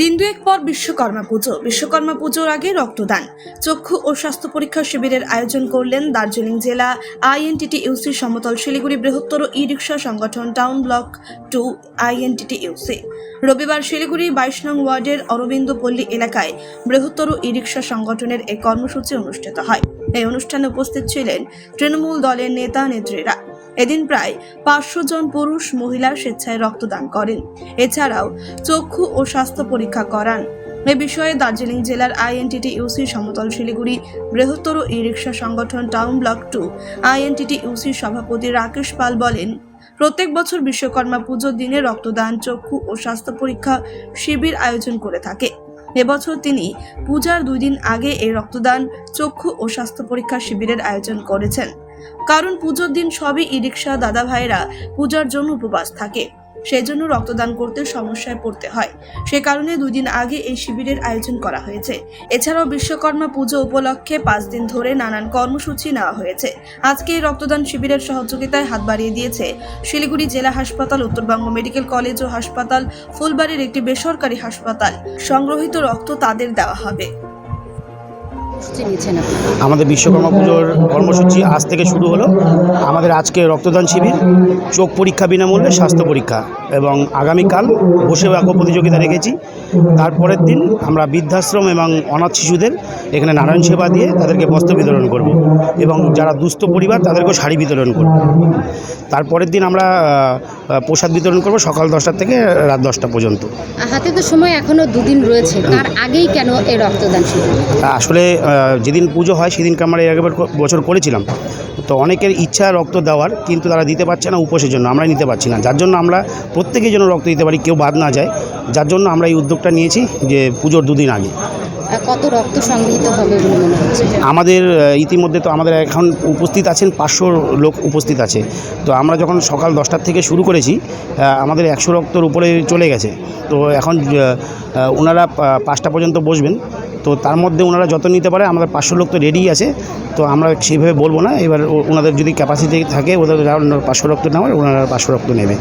দিন দুয়েক পর বিশ্বকর্মা পুজো। বিশ্বকর্মা পুজোর আগে রক্তদান। চক্ষু ও স্বাস্থ্য পরীক্ষা শিবিরের আয়োজন করলেন দার্জিলিং জেলা আইএনটিটি ইউসি সমতল শিলিগুড়ি বৃহত্তর ই রিক্সা সংগঠন town block two INTT UC রবিবার শিলিগুড়ি বাইশ নং ওয়ার্ডের অরবিন্দ পল্লী এলাকায় বৃহত্তর ই রিক্সা সংগঠনের এই কর্মসূচি অনুষ্ঠিত হয়। এই অনুষ্ঠানে উপস্থিত ছিলেন তৃণমূল দলের নেতা নেত্রীরা এদিন প্রায় পাঁচশো জন পুরুষ মহিলা স্বেচ্ছায় রক্তদান করেন। এছাড়াও চক্ষু ও স্বাস্থ্য পরীক্ষা করান। এ বিষয়ে দার্জিলিং জেলার আইএনটিটি ইউসি সমতল শিলিগুড়ি বৃহত্তর ই রিক্সা সংগঠন town block two INTT UC সভাপতি রাকেশ পাল বলেন, প্রত্যেক বছর বিশ্বকর্মা পুজোর দিনে রক্তদান, চক্ষু ও স্বাস্থ্য পরীক্ষা শিবির আয়োজন করে থাকে। এবছর তিনি পূজার দুই দিন আগে এই রক্তদান, চক্ষু ও স্বাস্থ্য পরীক্ষা শিবিরের আয়োজন করেছেন। কারণ পুজোর দিন সবই ই রিক্সা দাদা ভাইরা পূজার জন্য উপবাস থাকে। সেই জন্য রক্তদান করতে সমস্যায় পড়তে হয়। সে কারণে দুই দিন আগে এই শিবিরের আয়োজন করা হয়েছে। এছাড়াও বিশ্বকর্মা পুজো উপলক্ষে পাঁচ দিন ধরে নানান কর্মসূচি নেওয়া হয়েছে। আজকে এই রক্তদান শিবিরের সহযোগিতায় হাত বাড়িয়ে দিয়েছে শিলিগুড়ি জেলা হাসপাতাল, উত্তরবঙ্গ মেডিকেল কলেজ ও হাসপাতাল, ফুলবাড়ির একটি বেসরকারি হাসপাতাল। সংগ্রহিত রক্ত তাদের দেওয়া হবে। কর্মসূচি নিয়েছেন আমাদের বিশ্বকর্মা পুজোর কর্মসূচি আজ থেকে শুরু হলো। আমাদের আজকে রক্তদান শিবির চোখ পরীক্ষা বিনামূল্যে স্বাস্থ্য পরীক্ষা এবং আগামীকাল বসে বাক্য প্রতিযোগিতা রেখেছি। তারপরের দিন আমরা বৃদ্ধাশ্রম এবং অনাথ শিশুদের এখানে নারায়ণ সেবা দিয়ে তাদেরকে বস্ত্র বিতরণ করব এবং যারা দুস্থ পরিবার তাদেরকেও শাড়ি বিতরণ করব। তারপরের দিন আমরা প্রসাদ বিতরণ করব সকাল দশটা থেকে রাত দশটা পর্যন্ত। হাতে তো সময় এখনও দুদিন রয়েছে। তার আগেই কেন এই রক্তদান শিবির? আসলে যেদিন পুজো হয় সেদিনকে আমরা এর আগের বছর করেছিলাম। তো অনেকের ইচ্ছা রক্ত দেওয়ার কিন্তু তারা দিতে পারছে না উপোসের জন্য আমরা নিতে পারছি না। যার জন্য আমরা প্রত্যেকের জন্য রক্ত দিতে পারি কেউ বাদ না যায়। যার জন্য আমরা এই উদ্যোগটা নিয়েছি যে পুজোর দুদিন আগে। কত রক্ত সংগৃহীত হবে আমাদের ইতিমধ্যে তো আমাদের এখন উপস্থিত আছেন পাঁচশো লোক উপস্থিত আছে। তো আমরা যখন সকাল দশটার থেকে শুরু করেছি আমাদের একশো রক্তর উপরে চলে গেছে। তো এখন ওনারা পাঁচটা পর্যন্ত বসবেন। তো তার মধ্যে ওনারা যত নিতে পারে আমাদের পাঁচশো লোক তো রেডি আছে তো আমরা সেইভাবে বলব না এবার ওনাদের যদি ক্যাপাসিটি থাকে ওদের যারা পাঁচশো রক্ত নেওয়ার ওনারা পাঁচশো রক্ত নেবে।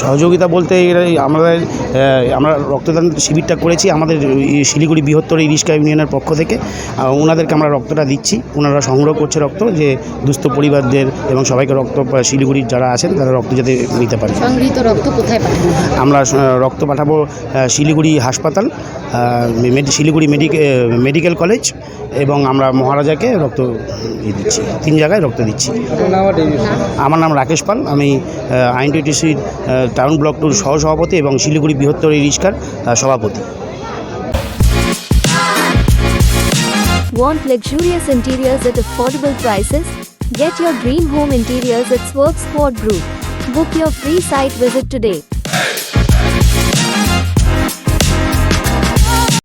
সহযোগিতা বলতে এরা আমাদের আমরা রক্তদান শিবিরটা করেছি আমাদের শিলিগুড়ি বৃহত্তর এই রিস্কা ইউনিয়নের পক্ষ থেকে। ওনাদেরকে আমরা রক্তটা দিচ্ছি ওনারা সংগ্রহ করছে রক্ত যে দুস্থ পরিবারদের এবং সবাইকে রক্ত শিলিগুড়ির যারা আছেন তারা রক্ত যাতে নিতে পারে। সংগৃহীত রক্ত কোথায় আমরা রক্ত পাঠাবো শিলিগুড়ি হাসপাতাল শিলিগুড়ি মেডিকেল মেডিকেল কলেজ এবং আমরা মহারাজাকে রক্ত ইয়ে দিচ্ছি তিন জায়গায় রক্ত দিচ্ছি আমার নাম রাকেশ পাল আমি আইনটিটিসির টাউন ব্লক টুর সহসভাপতি এবং শিলিগুড়ি বৃহত্তর রিস্কার সভাপতি Want luxurious interiors at affordable prices? Get your dream home interiors at Swerve Squad Group. Book your free site visit today.